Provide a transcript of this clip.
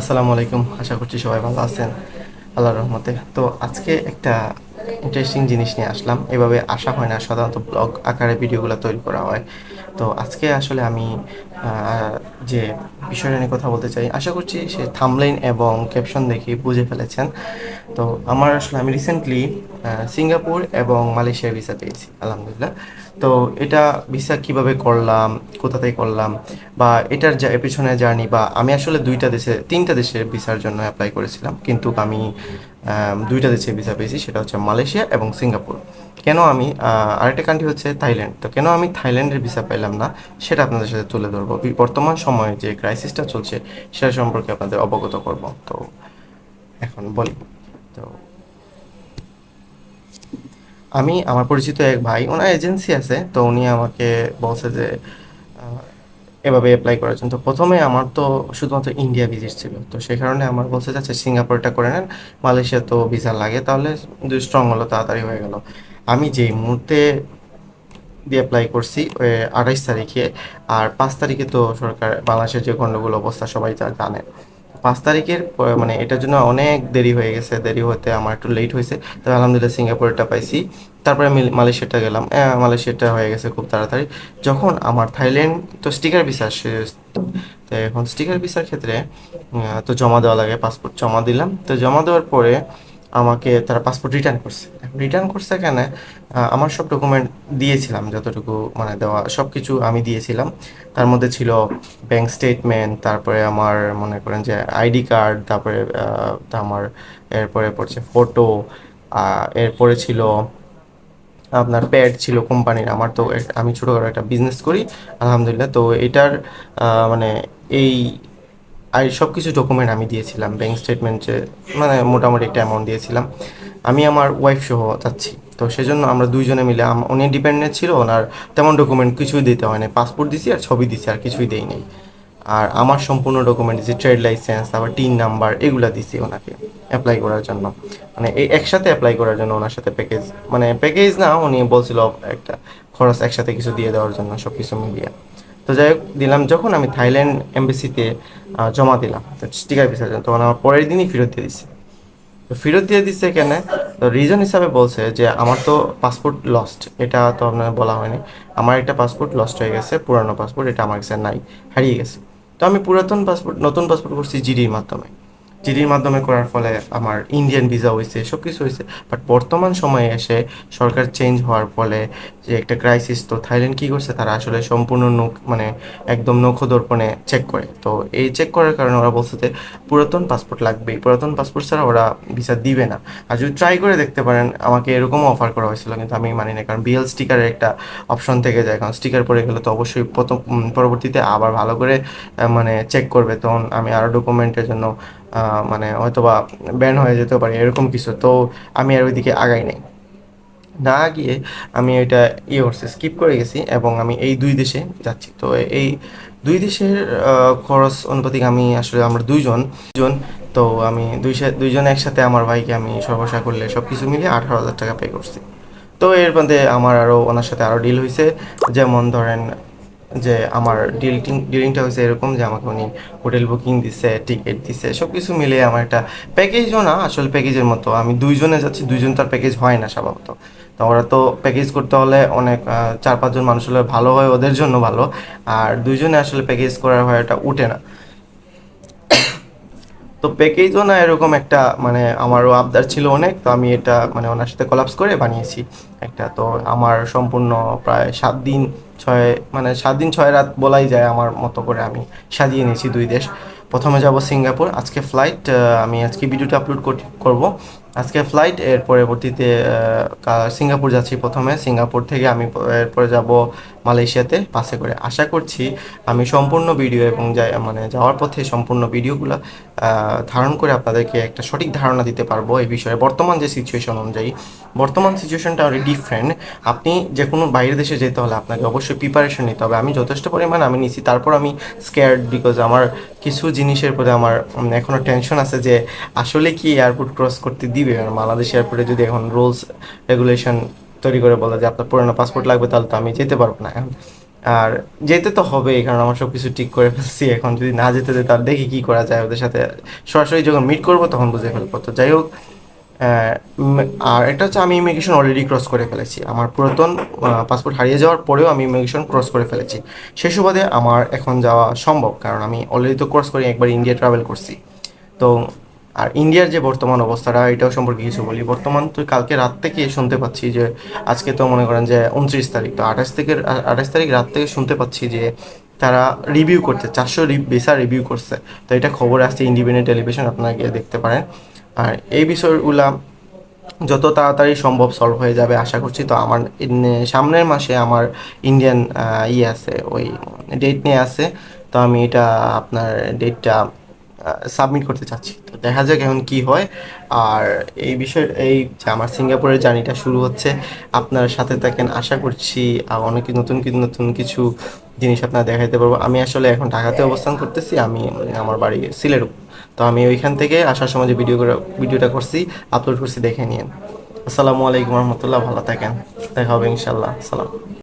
আসসালামু আলাইকুম আশা করছি সবাই ভালো আছেন। আল্লাহর রহমতে। তো আজকে একটা ইন্টারেস্টিং জিনিস নিয়ে আসলাম। এভাবে আসা হয় না সাধারণত ব্লগ আকারে ভিডিওগুলো তৈরি করা হয়। তো আজকে আসলে আমি যে বিষয়টা নিয়ে কথা বলতে চাই আশা করছি সে থামলাইন এবং ক্যাপশন দেখে বুঝে ফেলেছেন। তো আমার আসলে আমি রিসেন্টলি সিঙ্গাপুর এবং মালয়েশিয়ার ভিসা পেয়েছি আলহামদুলিল্লাহ। তো এটা ভিসা কীভাবে করলাম কোথা থেকে করলাম বা এটার যা পেছনে জার্নি বা আমি আসলে দুইটা দেশে তিনটা দেশের ভিসার জন্য অ্যাপ্লাই করেছিলাম। কিন্তু আমি আম, দুইটা দেশে ভিসা পেয়েছি, সেটা হচ্ছে মালয়েশিয়া এবং সিঙ্গাপুর। কেন আমি আরেকটা কান্ট্রি হচ্ছে থাইল্যান্ড। তো কেন আমি থাইল্যান্ডের ভিসা পেলাম না, সেটা আপনাদের সাথে তুলে ধরবো। বর্তমান সময়ে যে ক্রাইসিসটা চলছে, সেটা সম্পর্কে আপনাদের অবগত করব। তো এখন বলি। তো আমি, আমার পরিচিত এক ভাই, ওনার এজেন্সি আছে, তো উনি আমাকে বলছে যে এভাবে অ্যাপ্লাই করার জন্য। তো প্রথমে আমার তো শুধুমাত্র ইন্ডিয়া ভিজিট ছিল। তো সেই কারণে আমার বলতে যে আচ্ছা সিঙ্গাপুরটা করে নেন। মালয়েশিয়া তো ভিসা লাগে, তাহলে স্ট্রং হলো, তাড়াতাড়ি হয়ে গেল। আমি যেই মুহূর্তে দিয়ে অ্যাপ্লাই করছি আঠাইশ তারিখে। আর পাঁচ তারিখে তো সরকার, বাংলাদেশের যে গণ্ডগুলো অবস্থা, সবাই জানে। পাঁচ তারিখের মানে এটার জন্য অনেক দেরি হয়ে গেছে, দেরি হতে আমার একটু লেট হয়েছে। তবে আলহামদুলিল্লাহ সিঙ্গাপুরটা পাইছি। তারপরে আমি মালয়েশিয়াটা গেলাম। মালয়েশিয়াটা হয়ে গেছে খুব তাড়াতাড়ি। যখন আমার থাইল্যান্ড, তো স্টিকার ভিসা তো এখন স্টিকার ভিসার ক্ষেত্রে তো জমা দেওয়া লাগে, পাসপোর্ট জমা দিলাম। তো জমা দেওয়ার পরে আমাকে তারা পাসপোর্ট রিটার্ন করছে। রিটার্ন করছে কেন? আমার সব ডকুমেন্ট দিয়েছিলাম, যতটুকু মানে দেওয়া সব কিছু আমি দিয়েছিলাম। তার মধ্যে ছিল ব্যাংক স্টেটমেন্ট তারপরে আমার মনে করেন যে আইডি কার্ড তারপরে আমার, এরপরে পড়ছে ফটো এরপরে ছিল আপনার প্যাড ছিল কোম্পানির আমার তো আমি ছোটোখাটো একটা বিজনেস করি, আলহামদুলিল্লাহ। তো এটার মানে এই আর সব কিছু ডকুমেন্ট আমি দিয়েছিলাম ব্যাংক স্টেটমেন্টে মানে মোটামুটি একটা অ্যামাউন্ট দিয়েছিলাম। আমি আমার ওয়াইফ সহ যাচ্ছি। তো সেজন্য আমরা দুইজনে মিলে উনি ডিপেন্ডেন্ট ছিল, ওনার তেমন ডকুমেন্ট কিছুই দিতে হয় না পাসপোর্ট দিছি আর ছবি দিছি, আর কিছুই দেই নাই। আর আমার সম্পূর্ণ ডকুমেন্ট দিছি ট্রেড লাইসেন্স তারপর টিন নাম্বার এগুলো দিছি ওনাকে অ্যাপ্লাই করার জন্য। মানে এই একসাথে অ্যাপ্লাই করার জন্য ওনার সাথে প্যাকেজ মানে প্যাকেজ না, উনি বলছিল একটা খরচ একসাথে কিছু দিয়ে দেওয়ার জন্য সব কিছু মিলিয়ে। তো যাই হোক, দিলাম যখন আমি থাইল্যান্ড এমবেসিতে জমা দিলাম। স্টিকার ভিসার জন্য তখন আমার পরের দিনই ফেরত দিয়ে দিচ্ছে তো ফেরত দিয়ে দিচ্ছে কেন? তো রিজন হিসাবে বলছে যে আমার তো পাসপোর্ট লস্ট এটা তো আপনার বলা হয়নি। আমার একটা পাসপোর্ট লস্ট হয়ে গেছে, পুরানো পাসপোর্ট এটা আমার কাছে নাই, হারিয়ে গেছে। তো আমি পুরাতন পাসপোর্ট নতুন পাসপোর্ট করছি জিডির মাধ্যমে। জিডির মাধ্যমে করার ফলে আমার ইন্ডিয়ান ভিসা হয়েছে সব কিছু হয়েছে। বাট বর্তমান সময়ে এসে সরকার চেঞ্জ হওয়ার ফলে যে একটা ক্রাইসিস তো থাইল্যান্ড কী করছে? তারা আসলে সম্পূর্ণ নখ মানে একদম নখদর্পণে চেক করে। তো এই চেক করার কারণে ওরা বলছে যে পুরাতন পাসপোর্ট লাগবেই। পুরাতন পাসপোর্ট ছাড়া ওরা ভিসা দিবে না। আর যদি ট্রাই করে দেখতে পারেন, আমাকে এরকমও অফার করা হয়েছিল, কিন্তু আমি মানি না। কারণ বিএল স্টিকারের একটা অপশন থেকে যায়। কারণ স্টিকার পরে গেলে তো অবশ্যই প্রথম পরবর্তীতে আবার ভালো করে মানে চেক করবে। তখন আমি আরও ডকুমেন্টের জন্য মানে হয়তোবা ব্যান হয়ে যেতে পারি, এরকম কিছু। তো আমি আর ওইদিকে আগাই নাই। না গিয়ে আমি এটা ইয়ে করছি স্কিপ করে গেছি এবং আমি এই দুই দেশে যাচ্ছি। তো এই দুই দেশের খরচ অনুপাতিক আমি আসলে আমরা দুইজন দুজন তো আমি দুই দুইজন একসাথে আমার ভাইকে আমি সর্বসা করলে সব কিছু মিলিয়ে আঠারো হাজার টাকা পে করছি। তো এর মধ্যে আমার আরও ওনার সাথে আরও ডিল হয়েছে যেমন ধরেন যে আমার ডিলিং ডিলিংটা হয়েছে এরকম যে আমাকে উনি হোটেল বুকিং দিছে টিকিট দিছে সব কিছু মিলিয়ে আমার একটা প্যাকেজও না, আসলে প্যাকেজের মতো। আমি দুইজনে যাচ্ছি, দুইজন তার প্যাকেজ হয় না স্বভাবত। তো ওরা তো প্যাকেজ করতে হলে অনেক চার পাঁচজন মানুষ হলে ভালো হয়, ওদের জন্য ভালো। আর দুইজনে আসলে প্যাকেজ করার হয় এটা উঠে না। তো প্যাকেজও না এরকম একটা মানে আমারও আবদার ছিল অনেক, তো আমি এটা মানে ওনার সাথে কলাপস করে বানিয়েছি একটা। তো আমার সম্পূর্ণ প্রায় সাত দিন ছয় মানে সাত দিন ছয় রাত বলাই যায় আমার মতো করে আমি সাজিয়ে নিয়েছি দুই দেশ। প্রথমে যাব সিঙ্গাপুর, আজকে ফ্লাইট আমি আজকে ভিডিওটা আপলোড করব। আজকে ফ্লাইট এর পরবর্তীতে সিঙ্গাপুর যাচ্ছি প্রথমে। সিঙ্গাপুর থেকে আমি, এরপরে যাব মালয়েশিয়াতে। বাসে করে আশা করছি আমি সম্পূর্ণ ভিডিও এবং মানে যাওয়ার পথে সম্পূর্ণ ভিডিওগুলো ধারণ করে আপনাদেরকে একটা সঠিক ধারণা দিতে পারব এই বিষয়ে। বর্তমান যে সিচুয়েশন অনুযায়ী, বর্তমান সিচুয়েশনটা অনেক ডিফারেন্ট আপনি যে কোনো বাইরের দেশে যেতে হলে আপনাকে অবশ্যই প্রিপারেশন নিতে হবে। আমি যথেষ্ট পরিমাণ আমি নিছি, তারপর আমি স্কেয়ার্ড বিকজ আমার কিছু জিনিসের প্রতি আমার এখনও টেনশন আছে যে আসলে কি এয়ারপোর্ট ক্রস করতে দিবে আর বাংলাদেশ এয়ারপোর্টে যদি এখন রুলস রেগুলেশন তৈরি করে বলে যে আপনার পুরোনো পাসপোর্ট লাগবে, তাহলে তো আমি যেতে পারব না এখন। আর যেতে তো হবেই, কারণ আমার সব কিছু ঠিক করে ফেলছি। এখন যদি না যেতে দেয়, তাহলে দেখি কী করা যায় ওদের সাথে। সরাসরি যখন মিট করব, তখন বুঝে ফেলব। তো যাই হোক আর একটা হচ্ছে আমি ইমিগ্রেশন অলরেডি ক্রস করে ফেলেছি। আমার পুরাতন পাসপোর্ট হারিয়ে যাওয়ার পরেও আমি ইমিগ্রেশন ক্রস করে ফেলেছি। সেই সুবাদে আমার এখন যাওয়া সম্ভব, কারণ আমি অলরেডি তো ক্রস করে একবার ইন্ডিয়া ট্রাভেল করছি। তো আর ইন্ডিয়ার যে বর্তমান অবস্থাটা, এটাও সম্পর্কে কিছু বলি। বর্তমান তো কালকে রাত থেকে শুনতে পাচ্ছি যে, আজকে তো মনে করেন যে উনত্রিশ তারিখ, তো আঠাশ থেকে আঠাশ তারিখ রাত থেকে শুনতে পাচ্ছি যে তারা রিভিউ করছে, চারশো ভিসা রিভিউ করছে। তো এটা খবর আসছে ইন্ডিপেন্ডেন্ট টেলিভিশন, আপনারা গিয়ে দেখতে পারেন। আর এই বিষয়গুলা যত তাড়াতাড়ি সম্ভব সলভ হয়ে যাবে, আশা করছি। তো আমার সামনের মাসে আমার ইন্ডিয়ান ইয়ে আছে, ওই ডেট নিয়ে আছে। তো আমি এটা, আপনার ডেটটা সাবমিট করতে চাচ্ছি। তো দেখা যাক এখন কি হয়। আর এই বিষয়, এই যে আমার সিঙ্গাপুরের জার্নিটা শুরু হচ্ছে, আপনার সাথে থাকেন, আশা করছি অনেক নতুন কি- নতুন কিছু জিনিস আপনারা দেখাইতে পারব। আমি আসলে এখন ঢাকাতে অবস্থান করতেছি, আমি আমার বাড়ি সিলেট। তো আমি ওইখান থেকে আসার সময় যে ভিডিও ভিডিওটা করছি আপলোড করছি, দেখে নিন আসসালামু আলাইকুম রহমতুল্লাহ, ভালো থাকেন। দেখা হবে ইনশাল্লাহ সালাম।